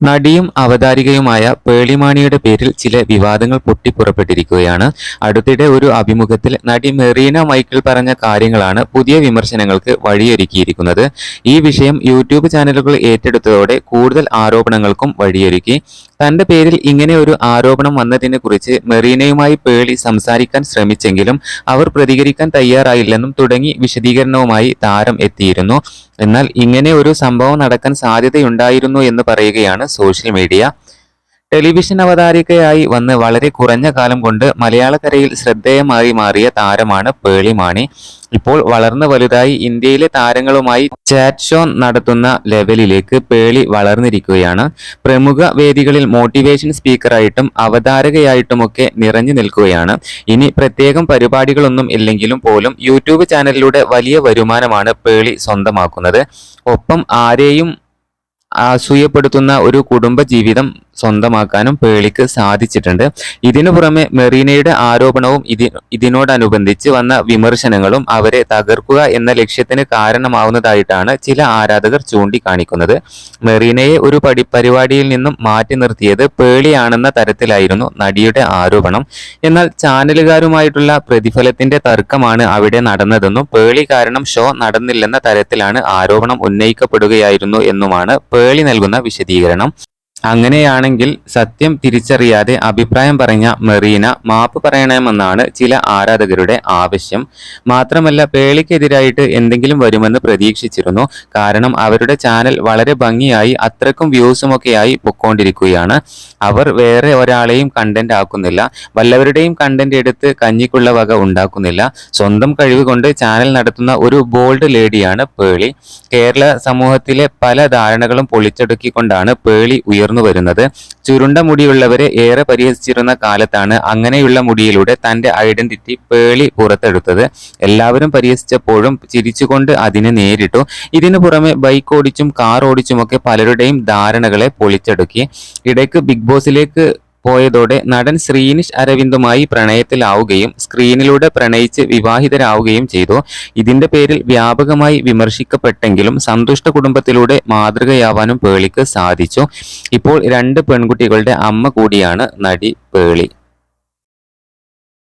നടിയും അവതാരികയുമായ പേളിമാണിയുടെ പേരിൽ ചില വിവാദങ്ങൾ പൊട്ടിപ്പുറപ്പെട്ടിരിക്കുകയാണ്. അടുത്തിടെ ഒരു അഭിമുഖത്തിൽ നടി മെറീന മൈക്കിൾ പറഞ്ഞ കാര്യങ്ങളാണ് പുതിയ വിമർശനങ്ങൾക്ക് വഴിയൊരുക്കിയിരിക്കുന്നത്. ഈ വിഷയം യൂട്യൂബ് ചാനലുകൾ ഏറ്റെടുത്തതോടെ കൂടുതൽ ആരോപണങ്ങൾക്കും വഴിയൊരുക്കി. തന്റെ പേരിൽ ഇങ്ങനെ ഒരു ആരോപണം വന്നതിനെ കുറിച്ച് മെറീനയുമായി പേളി സംസാരിക്കാൻ ശ്രമിച്ചെങ്കിലും അവർ പ്രതികരിക്കാൻ തയ്യാറായില്ലെന്നും തുടങ്ങി വിശദീകരണവുമായി താരം എത്തിയിരുന്നു. എന്നാൽ ഇങ്ങനെ ഒരു സംഭവം നടക്കാൻ സാധ്യതയുണ്ടായിരുന്നു എന്ന് പറയുകയാണ് സോഷ്യൽ മീഡിയ. ടെലിവിഷൻ അവതാരികയായി വന്ന് വളരെ കുറഞ്ഞ കാലം കൊണ്ട് മലയാളക്കരയിൽ ശ്രദ്ധേയമായി മാറിയ താരമാണ് പേളി മാണി. ഇപ്പോൾ വളർന്നു വലുതായി ഇന്ത്യയിലെ താരങ്ങളുമായി ചാറ്റ് ഷോ നടത്തുന്ന ലെവലിലേക്ക് പേളി വളർന്നിരിക്കുകയാണ്. പ്രമുഖ വേദികളിൽ മോട്ടിവേഷൻ സ്പീക്കറായിട്ടും അവതാരകയായിട്ടുമൊക്കെ നിറഞ്ഞു നിൽക്കുകയാണ്. ഇനി പ്രത്യേകം പരിപാടികളൊന്നും ഇല്ലെങ്കിലും പോലും യൂട്യൂബ് ചാനലിലൂടെ വലിയ വരുമാനമാണ് പേളി സ്വന്തമാക്കുന്നത്. ഒപ്പം ആരെയും അസൂയപ്പെടുത്തുന്ന ഒരു കുടുംബ ജീവിതം സ്വന്തമാക്കാനും പേളിക്ക് സാധിച്ചിട്ടുണ്ട്. ഇതിനു പുറമെ മെറീനയുടെ ആരോപണവും ഇതി ഇതിനോടനുബന്ധിച്ച് വന്ന വിമർശനങ്ങളും അവരെ തകർക്കുക എന്ന ലക്ഷ്യത്തിന് കാരണമാവുന്നതായിട്ടാണ് ചില ആരാധകർ ചൂണ്ടിക്കാണിക്കുന്നത്. മെറീനയെ ഒരു പടി പരിപാടിയിൽ നിന്നും മാറ്റി നിർത്തിയത് പേളിയാണെന്ന തരത്തിലായിരുന്നു നടിയുടെ ആരോപണം. എന്നാൽ ചാനലുകാരുമായിട്ടുള്ള പ്രതിഫലത്തിന്റെ തർക്കമാണ് അവിടെ നടന്നതെന്നും പേളി കാരണം ഷോ നടന്നില്ലെന്ന തരത്തിലാണ് ആരോപണം ഉന്നയിക്കപ്പെടുകയായിരുന്നു എന്നുമാണ് പേളി നൽകുന്ന വിശദീകരണം. അങ്ങനെയാണെങ്കിൽ സത്യം തിരിച്ചറിയാതെ അഭിപ്രായം പറഞ്ഞ മെറീന മാപ്പ് പറയണമെന്നാണ് ചില ആരാധകരുടെ ആവശ്യം. മാത്രമല്ല പേളിക്കെതിരായിട്ട് എന്തെങ്കിലും വരുമെന്ന് പ്രതീക്ഷിച്ചിരുന്നു. കാരണം അവരുടെ ചാനൽ വളരെ ഭംഗിയായി അത്രക്കും വ്യൂസുമൊക്കെയായി പൊക്കോണ്ടിരിക്കുകയാണ്. അവർ വേറെ ഒരാളെയും കണ്ടന്റ് ആക്കുന്നില്ല. വല്ലവരുടെയും കണ്ടന്റ് എടുത്ത് കഞ്ഞിക്കുള്ള വക ഉണ്ടാക്കുന്നില്ല. സ്വന്തം കഴിവ് കൊണ്ട് ചാനൽ നടത്തുന്ന ഒരു ബോൾഡ് ലേഡിയാണ് പേളി. കേരള സമൂഹത്തിലെ പല ധാരണകളും പൊളിച്ചടുക്കിക്കൊണ്ടാണ് പേളി ഉയർന്നു വരുന്നത്. ചുരുണ്ട മുടിയുള്ളവരെ ഏറെ പരിഹസിച്ചിരുന്ന കാലത്താണ് അങ്ങനെയുള്ള മുടിയിലൂടെ തന്റെ ഐഡന്റിറ്റി പേളി പുറത്തെടുത്തത്. എല്ലാവരും പരിഹസിച്ചപ്പോഴും ചിരിച്ചുകൊണ്ട് അതിനെ നേരിട്ടു. ഇതിനു പുറമെ ബൈക്ക് ഓടിച്ചും കാർ ഓടിച്ചുമൊക്കെ പലരുടെയും ധാരണകളെ പൊളിച്ചടുക്കി. ഇടയ്ക്ക് ബിഗ് ബോസിലേക്ക് പോയതോടെ നടൻ ശ്രീനിഷ് അരവിന്ദുമായി പ്രണയത്തിലാവുകയും സ്ക്രീനിലൂടെ പ്രണയിച്ച് വിവാഹിതരാവുകയും ചെയ്തു. ഇതിന്റെ പേരിൽ വ്യാപകമായി വിമർശിക്കപ്പെട്ടെങ്കിലും സന്തുഷ്ട കുടുംബത്തിലൂടെ മാതൃകയാവാനും പേളിക്ക് സാധിച്ചു. ഇപ്പോൾ രണ്ട് പെൺകുട്ടികളുടെ അമ്മ കൂടിയാണ് നടി പേളി.